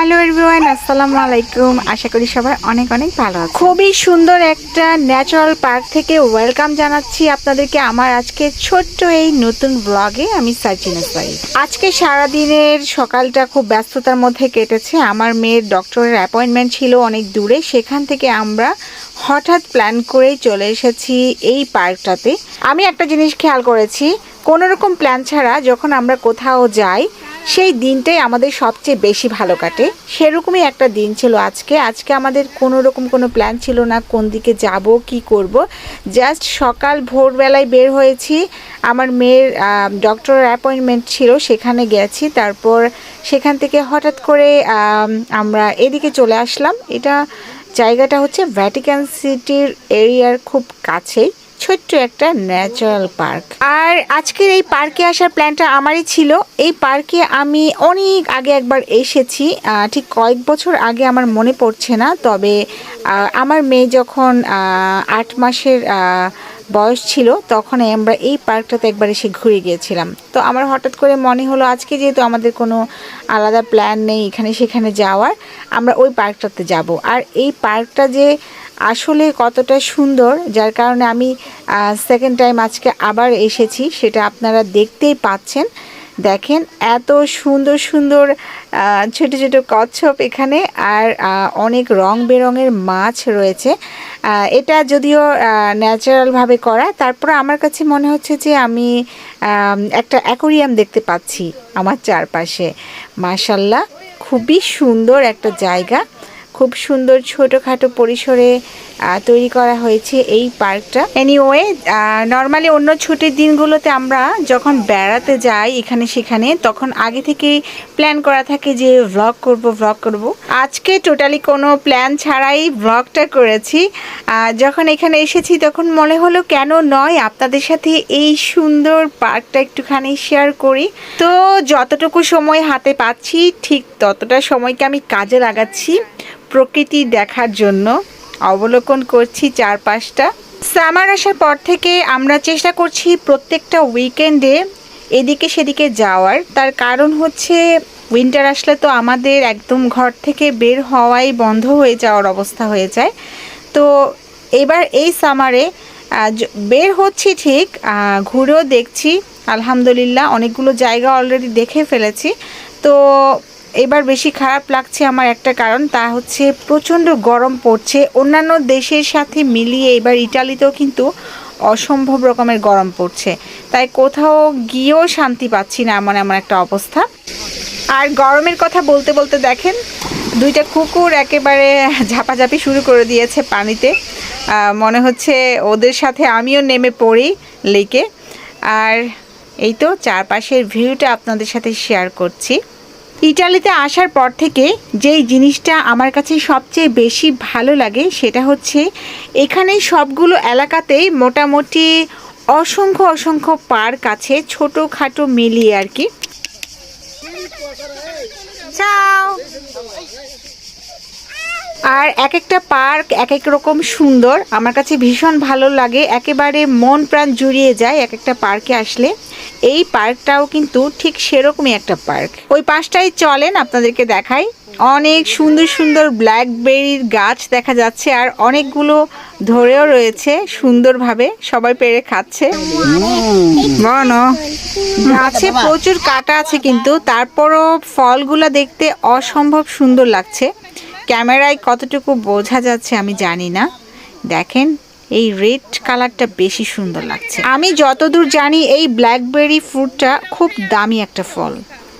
Hello everyone আসসালামু আলাইকুম আশা করি সবাই অনেক অনেক ভালো আছে খুবই সুন্দর একটা ন্যাচারাল পার্ক থেকে ওয়েলকাম জানাচ্ছি আপনাদেরকে আমার আজকে ছোট্ট এই নতুন ব্লগে আমি সার্জিনা সাই আজকে সারাদিনের সকালটা খুব ব্যস্ততার মধ্যে কেটেছে। আমার মেয়ের ডক্টরের অ্যাপয়েন্টমেন্ট ছিল অনেক দূরে। সেখান থেকে আমরা হঠাৎ প্ল্যান করে চলে এসেছি এই পার্কটাতে আমি একটা জিনিস খেয়াল করেছি, কোনো রকম প্ল্যান ছাড়া যখন আমরা কোথাও যাই সেই দিনটাই আমাদের সবচেয়ে বেশি ভালো কাটে। সেরকমই একটা দিন ছিল আজকে। আজকে আমাদের কোনো রকম কোনো প্ল্যান ছিল না কোন দিকে যাব, কি করব। জাস্ট সকাল ভোরবেলায় বের হয়েছি। আমার মেয়ের ডক্টরের অ্যাপয়েন্টমেন্ট ছিল, সেখানে গেছি। তারপর সেখান থেকে হঠাৎ করে আমরা এদিকে চলে আসলাম। এটা জায়গাটা হচ্ছে ভ্যাটিকান সিটির এরিয়ার খুব কাছেই। ছোট্ট একটা ন্যাচারাল পার্ক আর আজকের এই পার্কে আসার প্ল্যানটা আমারই ছিল। এই পার্কে আমি অনেক আগে একবার এসেছি। ঠিক কয়েক বছর আগে আমার মনে পড়ছে না, তবে আমার মেয়ে যখন আট মাসের বয়স ছিল, তখন আমরা এই পার্কটাতে একবার এসে ঘুরে গিয়েছিলাম। তো আমার হঠাৎ করে মনে হলো, আজকে যেহেতু আমাদের কোনো আলাদা প্ল্যান নেই এখানে সেখানে যাওয়ার, আমরা ওই পার্কটাতে যাব। আর এই পার্কটা যে আসলে কতটা সুন্দর, যার কারণে আমি সেকেন্ড টাইম আজকে আবার এসেছি, সেটা আপনারা দেখতেই পাচ্ছেন। দেখেন, এত সুন্দর সুন্দর ছোট ছোট কচ্ছপ এখানে, আর অনেক রং বেরঙের মাছ রয়েছে। এটা যদিও ন্যাচারালভাবে করা, তারপর আমার কাছে মনে হচ্ছে যে আমি একটা অ্যাকোরিয়াম দেখতে পাচ্ছি আমার চারপাশে। মাশাল্লাহ, খুবই সুন্দর একটা জায়গা। খুব সুন্দর ছোটোখাটো পরিসরে তৈরি করা হয়েছে এই পার্কটা। এনিওয়ে নর্মালি অন্য ছুটির দিনগুলোতে আমরা যখন বেড়াতে যাই এখানে সেখানে, তখন আগে থেকেই প্ল্যান করা থাকে যে ভ্লগ করব ভ্লগ করব। আজকে টোটালি কোনো প্ল্যান ছাড়াই ভ্লগটা করেছি। যখন এখানে এসেছি তখন মনে হলো কেন নয়, আপনাদের সাথে এই সুন্দর পার্কটা একটুখানি শেয়ার করি। তো যতটুকু সময় হাতে পাচ্ছি, ঠিক ততটা সময়কে আমি কাজে লাগাচ্ছি। প্রকৃতি দেখার জন্য অবলোকন করছি চারপাশটা। সামার আসার পর থেকে আমরা চেষ্টা করছি প্রত্যেকটা উইকেন্ডে এদিকে সেদিকে যাওয়ার। তার কারণ হচ্ছে উইন্টার আসলে তো আমাদের একদম ঘর থেকে বের হওয়াই বন্ধ হয়ে যাওয়ার অবস্থা হয়ে যায়। তো এবার এই সামারে বের হচ্ছি ঠিক ঘুরেও দেখছি। আলহামদুলিল্লাহ, অনেকগুলো জায়গা অলরেডি দেখে ফেলেছি। তো এবার বেশি খারাপ লাগছে আমার একটা কারণ, তা হচ্ছে প্রচণ্ড গরম পড়ছে। অন্যান্য দেশের সাথে মিলিয়ে এবার ইটালিতেও কিন্তু অসম্ভব রকমের গরম পড়ছে। তাই কোথাও গিয়েও শান্তি পাচ্ছি না এমন এমন একটা অবস্থা। আর গরমের কথা বলতে বলতে দেখেন, দুইটা কুকুর একেবারে ঝাপাঝাপি শুরু করে দিয়েছে পানিতে। মনে হচ্ছে ওদের সাথে আমিও নেমে পড়ি লেকে। আর এই তো চারপাশের ভিউটা আপনাদের সাথে শেয়ার করছি। ইটালিতে আসার পর থেকে যেই জিনিসটা আমার কাছে সবচেয়ে বেশি ভালো লাগে সেটা হচ্ছে এখানে সবগুলো এলাকাতেই মোটামুটি অসংখ্য অসংখ্য পার্ক আছে, ছোটোখাটো মিলিয়ে আর কি। চাও। আর এক একটা পার্ক এক এক রকম সুন্দর। আমার কাছে ভীষণ ভালো লাগে। একেবারে মন প্রাণ জুড়িয়ে যায় এক একটা পার্কে আসলে। এই পার্কটাও কিন্তু ঠিক সেরকমই একটা পার্ক। ওই পাশটাই চলেন, আপনাদেরকে দেখাই। অনেক সুন্দর সুন্দর ব্ল্যাকবেরির গাছ দেখা যাচ্ছে আর অনেকগুলো ধরেও রয়েছে সুন্দরভাবে। সবাই পেরে খাচ্ছে। গাছে প্রচুর কাটা আছে কিন্তু, তারপরও ফলগুলো দেখতে অসম্ভব সুন্দর লাগছে। ক্যামেরায় কতটুকু বোঝা যাচ্ছে আমি জানি না। দেখেন, এই রেড কালারটা বেশি সুন্দর লাগছে। আমি যতদূর জানি, এই ব্ল্যাকবেরি ফ্রুটটা খুব দামি একটা ফল।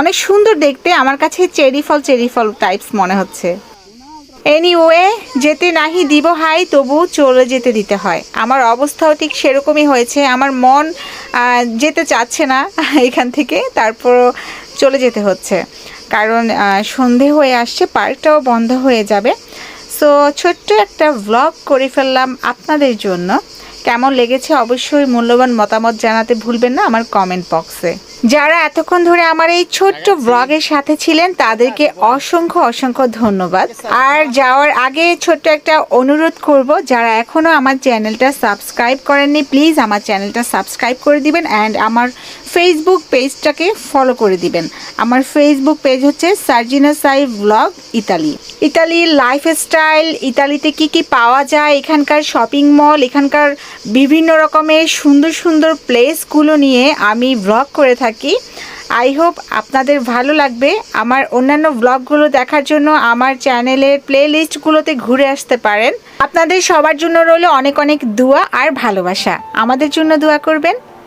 অনেক সুন্দর দেখতে, আমার কাছে চেরি ফল চেরি ফল টাইপস মনে হচ্ছে। এনিওয়ে যেতে নাহি দিব, হাই তবু চলে যেতে দিতে হয়। আমার অবস্থাও ঠিক সেরকমই হয়েছে। আমার মন যেতে চাচ্ছে না এখান থেকে, তারপরও চলে যেতে হচ্ছে। কারণ সন্ধে হয়ে আসছে পার্কটাও বন্ধ হয়ে যাবে। সো ছোট্ট একটা ভ্লগ করে ফেললাম আপনাদের জন্য। কেমন লেগেছে অবশ্যই মূল্যবান মতামত জানাতে ভুলবেন না আমার কমেন্ট বক্সে যারা এতক্ষণ ধরে আমার এই ছোট্ট ব্লগের সাথে ছিলেন তাদেরকে অসংখ্য অসংখ্য ধন্যবাদ। আর যাওয়ার আগে ছোট্ট একটা অনুরোধ করব যারা এখনও আমার চ্যানেলটা সাবস্ক্রাইব করেননি প্লিজ আমার চ্যানেলটা সাবস্ক্রাইব করে দিবেন। অ্যান্ড আমার ফেসবুক পেজটাকে ফলো করে দিবেন। আমার ফেসবুক পেজ হচ্ছে সার্জিনা সাই ব্লগ ইতালি। ইতালির লাইফস্টাইল ইতালিতে কি কি পাওয়া যায়, এখানকার শপিং মল এখানকার বিভিন্ন রকমের সুন্দর সুন্দর প্লেসগুলো নিয়ে আমি ব্লগ করে থাকি। আই হোপ আপনাদের ভালো লাগবে। আমার অন্যান্য ব্লগগুলো দেখার জন্য আমার চ্যানেলের প্লে লিস্টগুলোতে ঘুরে আসতে পারেন। আপনাদের সবার জন্য রইল অনেক অনেক দোয়া আর ভালোবাসা। আমাদের জন্য দোয়া করবেন।